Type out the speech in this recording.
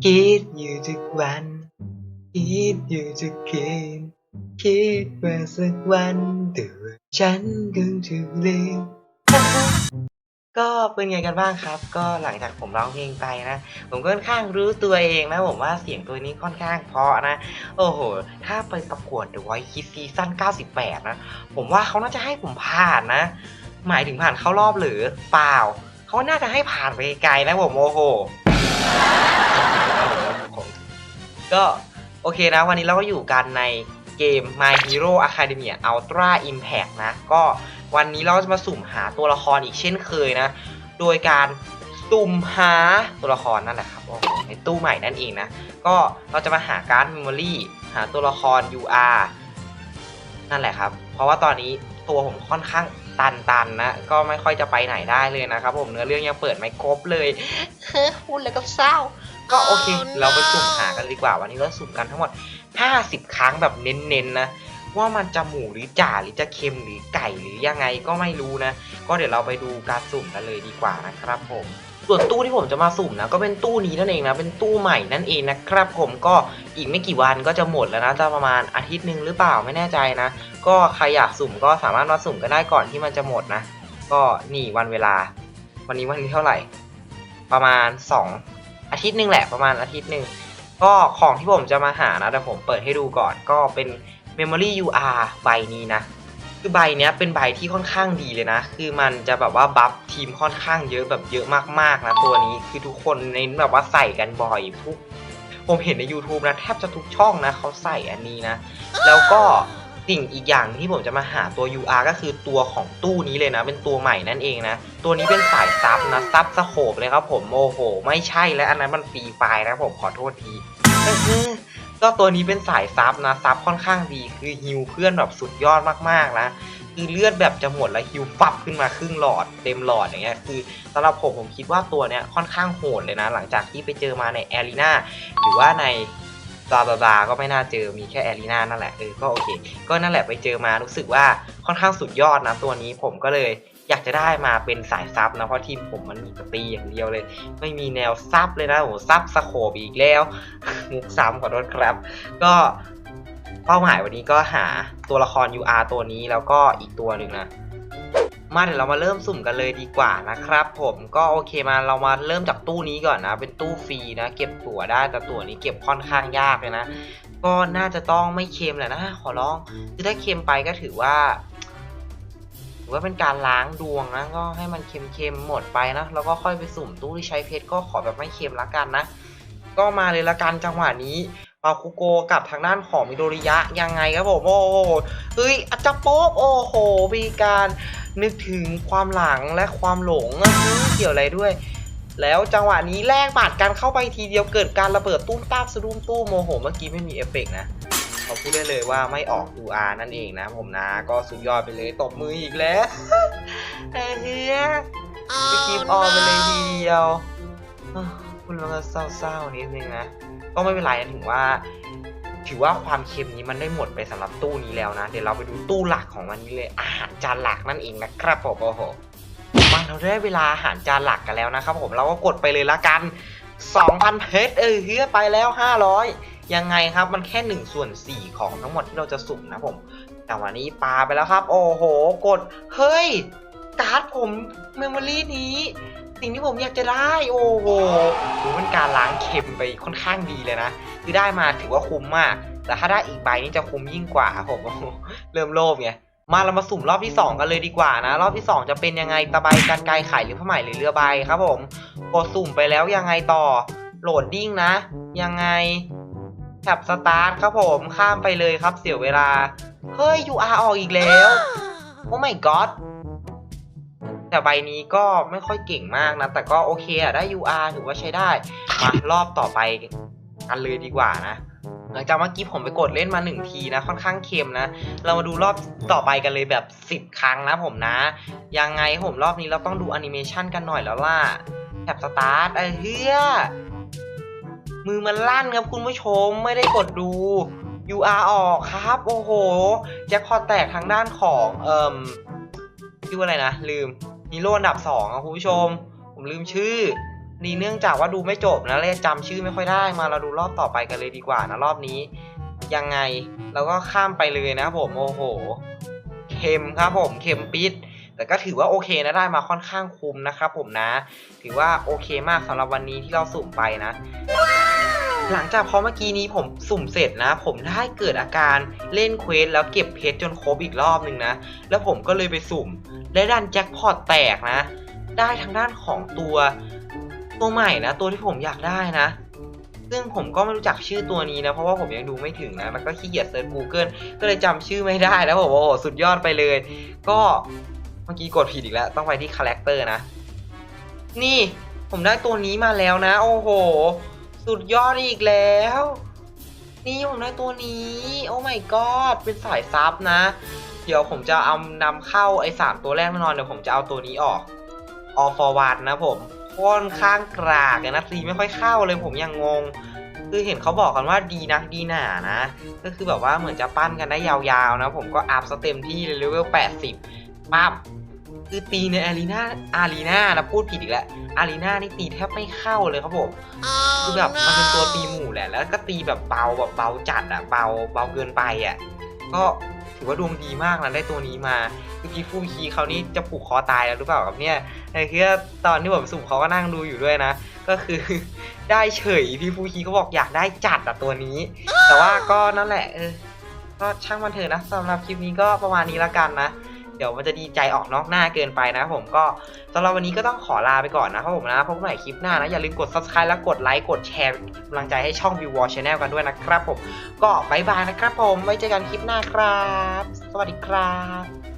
คิดอยู่ทุกวัน คิดอยู่ทุกคืน คิดว่าสักวันตัวฉันคงจะลืมก็เป็นไงกันบ้างครับ ก็หลังจากผมร้องเพลงไปนะ ผมก็ค่อนข้างรู้ตัวเองนะ ผมว่าเสียงตัวนี้ค่อนข้างเพาะนะ โอ้โห ถ้าไปประกวด The Voice Kids ซีซั่น98 นะ ผมว่าเขาน่าจะให้ผมผ่านนะ หมายถึงผ่านเข้ารอบหรือเปล่า เขาน่าจะให้ผ่านไปไกลนะผมโอ้โห ก็โอเคนะ วันนี้เราก็อยู่กันในเกม My Hero Academia Ultra Impact นะ ก็วันนี้เราจะมาสุ่มหาตัวละครอีกเช่นเคยนะ โดยการสุ่มหาตัวละครนั่นแหละครับในตู้ใหม่นั่นเองนะ ก็เราจะมาหาการ์ดเมมโมรี่หาตัวละคร UR นั่นแหละครับ เพราะว่าตอนนี้ตัวผมค่อนข้างตันๆนะก็ไม่ค่อยจะไปไหนได้เลยนะครับผมเนื้อเรื่องยังเปิดไม่ครบเลยพูดแล้วก็เศร้า ก็โอเค เราไปสุ่มหากันดีกว่า วันนี้เราสุ่มกันทั้งหมด 50 ครั้งแบบเน้นๆนะว่ามันจะหมูหรือจ่าหรือจะเค็มหรือไก่หรือยังไงก็ไม่รู้นะ ก็เดี๋ยวเราไปดูการสุ่มกันเลยดีกว่านะครับผม ส่วนตู้ที่ผมจะมาสุ่มนะก็เป็นตู้นี้นั่นเองนะเป็นตู้ใหม่นั่นเองนะครับผมก็อีกไม่กี่วันก็จะหมดแล้วนะจะประมาณอาทิตย์หนึ่งหรือเปล่าไม่แน่ใจนะ ก็ใครอยากสุ่มก็สามารถมาสุ่มกันได้ก่อนที่มันจะหมดนะ ก็นี่วันเวลา วันนี้วันที่เท่าไหร่ ประมาณ 2 อาทิตย์หนึ่งแหละประมาณอาทิตย์หนึ่งก็ของที่ผมจะมาหานะเดี๋ยวผมเปิดให้ดูก่อนก็เป็น Memory UR ใบนี้นะ คือใบเนี้ยเป็นใบที่ค่อนข้างดีเลยนะ คือมันจะแบบว่าบัฟทีมค่อนข้างเยอะแบบเยอะมากๆนะตัวนี้คือทุกคนเน้นแบบว่าใส่กันบ่อยทุกผมเห็นใน YouTube นะแทบจะทุกช่องนะเขาใส่อันนี้นะ แล้วก็สิ่งอีกอย่างที่ผมจะมาหาตัว UR ก็คือตัวของตู้นี้เลยนะ เป็นตัวใหม่นั่นเองนะ ตัวนี้เป็นสายซับนะซับสโคบเลยครับผมโอ้โห ไม่ใช่แล้วอันนั้นมันฟรีไฟล์นะผมขอโทษที ก็ตัวนี้เป็นสายซับนะซับค่อนข้างดีคือฮิวเพื่อนแบบสุดยอดมากๆนะคือเลือดแบบจะหมดแล้วฮิวฟับขึ้นมาครึ่งหลอดเต็มหลอดอย่างเงี้ยคือสำหรับผมผมคิดว่าตัวเนี้ยค่อนข้างโหดเลยนะ หลังจากที่ไปเจอมาในแอรีนาหรือว่าในบาบาบาก็ไม่น่าเจอมีแค่แอรีนานั่นแหละเออก็โอเค ก็นั่นแหละไปเจอมารู้สึกว่าค่อนข้างสุดยอดนะตัวนี้ผมก็เลย อยากจะได้มาเป็นสายซับนะเพราะทีมผมมันมีตีอย่างเดียวเลย ไม่มีแนวซับเลยนะโอ้ซับสโคบอีกแล้วมุกซ้ำขอโทษครับ ก็เป้าหมายวันนี้ก็หาตัวละคร UR ตัวนี้แล้วก็อีกตัวหนึ่งนะมาเดี๋ยวเรามาเริ่มสุ่มกันเลยดีกว่านะครับ ผมก็โอเคมาเรามาเริ่มจากตู้นี้ก่อนนะ เป็นตู้ฟรีนะ เก็บตั๋วได้แต่ตั๋วนี้เก็บค่อนข้างยากเลยนะ ก็น่าจะต้องไม่เค็มแหละนะ ขอร้องคือถ้าเค็มไปก็ถือว่า ว่าเป็นการล้างดวงนะก็ให้มันเค็มๆหมดไปนะแล้วก็ค่อยไปสุ่มตู้ที่ใช้เพชรก็ขอแบบไม่เค็มละกันนะ ก็มาเลยละกันจังหวะนี้ปาคุโกกับทางด้านของมิโดริยะยังไงครับผมโอ้โหเฮ้ยอาจจะโป๊บโอ้โหมีการนึกถึงความหลังและความหลงอะเกี่ยวอะไรด้วย แล้วจังหวะนี้แลกบาดกันเข้าไปทีเดียวเกิดการระเบิดตุ้มตามสะดุ้มตู้โมโห เมื่อกี้ไม่มีเอฟเฟกต์นะ เขาพูดได้เลยว่าไม่ออก UR นั่นเองนะผมนะ ก็สุดยอดไปเลยตบมืออีกแล้วเฮียไปคลิปออนไปเลยทีเดียวคุณมันก็เศร้าๆนิดนึงนะ ก็ไม่เป็นไรนะถึงว่า ถือว่าความเค็มนี้มันได้หมดไปสำหรับตู้นี้แล้วนะ เดี๋ยวเราไปดูตู้หลักของมันนี้เลย อาหารจานหลักนั่นเองนะครับผมโอ้โหมาเราได้เวลาอาหารจานหลักกันแล้วนะครับผมเราก็กดไปเลยละกัน 2,000 เพชรเออเฮือไปแล้ว 500 ยังไงครับมันแค่1ส่วน4ของทั้งหมดที่เราจะสุ่มนะผม แต่วันนี้ปาไปแล้วครับ โอ้โห กด เฮ้ย การ์ดผมเมมโมรี่นี้ สิ่งที่ผมอยากจะได้ โอ้โหถือเป็นการล้างเค็มไปค่อนข้างดีเลยนะ คือได้มาถือว่าคุ้มมาก แต่ถ้าได้อีกใบนี่จะคุ้มยิ่งกว่าครับผมเริ่มโลภไงมาเรามาสุ่มรอบที่ 2 กันเลยดีกว่านะ รอบที่ 2 จะเป็นยังไงตะไบกันไกลไข่หรือผ้าไหมหรือเรือใบครับผม กดสุ่มไปแล้วยังไงต่อ โหลดดิ้งนะ ยังไง แท็บสตาร์ทครับผมข้ามไปเลยครับเสียเวลา เฮ้ย UR ออกอีกแล้ว โอ้ my god แต่ใบนี้ก็ไม่ค่อยเก่งมากนะ แต่ก็โอเคอะได้ UR ถือว่าใช้ได้ มารอบต่อไปกันเลยดีกว่านะ หลังจากเมื่อกี้ผมไปกดเล่นมาหนึ่งทีนะ ค่อนข้างเค็มนะ เรามาดูรอบต่อไปกันเลยแบบ 10 ครั้งนะผมนะ ยังไงผมรอบนี้เราต้องดูแอนิเมชันกันหน่อยแล้วล่ะแท็บสตาร์ทไอ้เฮีย มือมันลั่นครับคุณผู้ชมไม่ได้กดดู UR ออกครับ โอ้โหแจ็คพอตแตกทางด้านของเอ่มชื่ออะไรนะ ลืมฮีโร่อันดับสองอะคุณผู้ชม ผมลืมชื่อดีเนื่องจากว่าดูไม่จบนะเลยจำชื่อไม่ค่อยได้มาเราดูรอบต่อไปกันเลยดีกว่านะรอบนี้ ยังไงเราก็ข้ามไปเลยนะผมโอ้โหเค็มครับผมเค็มปิดแต่ก็ถือว่าโอเคนะได้มาค่อนข้างคุ้มนะครับผมนะ ถือว่าโอเคมากสำหรับวันนี้ที่เราสุ่มไปนะ หลังจากพอเมื่อกี้นี้ผมสุ่มเสร็จนะ ผมได้เกิดอาการเล่นเควสแล้วเก็บเพชรจนครบอีกรอบหนึ่งนะ แล้วผมก็เลยไปสุ่มได้ด้านแจ็คพอตแตกนะ ได้ทางด้านของตัวตัวใหม่นะ ตัวที่ผมอยากได้นะ ซึ่งผมก็ไม่รู้จักชื่อตัวนี้นะ เพราะว่าผมยังดูไม่ถึงนะแล้วก็ขี้เกียจเซิร์ช Google ก็เลยจำชื่อไม่ได้แล้วผมโอ้โหสุดยอดไปเลย ก็เมื่อกี้กดผิดอีกแล้ว ต้องไปที่คาแรคเตอร์นะ นี่ผมได้ตัวนี้มาแล้วนะ โอ้โห สุดยอดอีกแล้ว นี่ผมได้ตัวนี้ โอ้ my god เป็นสายซับนะ เดี๋ยวผมจะเอานำเข้าไอ้สามตัวแรกแน่นอนเดี๋ยวผมจะเอาตัวนี้ออก all for one นะผมค่อนข้างกรากนะตีไม่ค่อยเข้าเลยผมยังงง คือเห็นเขาบอกกันว่าดีนักดีหนานะ ก็คือแบบว่าเหมือนจะปั้นกันได้ยาวๆนะ ผมก็อัพสเต็มที่เลเวล 80 ปั๊บคือตีในอารีนาอารีนานะพูดผิดอีกแล้วอารีนานี่ตีแทบไม่เข้าเลยครับผม คือแบบมันเป็นตัวตีหมู่แหละ แล้วก็ตีแบบเบาแบบเบาจัดอะเบาเบาเกินไปอะก็ถือว่าดวงดีมากนะได้ตัวนี้มาคือพี่ฟูคีเขานี่จะผูกคอตายแล้วหรือเปล่าครับเนี่ยไอ้คือตอนที่ผมสุ่มเขาก็นั่งดูอยู่ด้วยนะ ก็คือได้เฉยพี่ฟูคีเขาบอกอยากได้จัดอะตัวนี้ แต่ว่าก็นั่นแหละเออก็ช่างมันเถอะนะสำหรับคลิปนี้ก็ประมาณนี้ละกันนะ ดี๋ยวมันจะดีใจออกนอกหน้าเกินไปนะผมก็สำหรับวันนี้ก็ต้องขอลาไปก่อนนะครับผมนะพบกันใหม่คลิปหน้านะ อย่าลืมกด subscribe และกดไลค์กดแชร์กำลังใจให้ช่อง View Wall Channel กันด้วยนะครับผมก็บายบายนะครับผมไว้เจอกันคลิปหน้าครับ สวัสดีครับ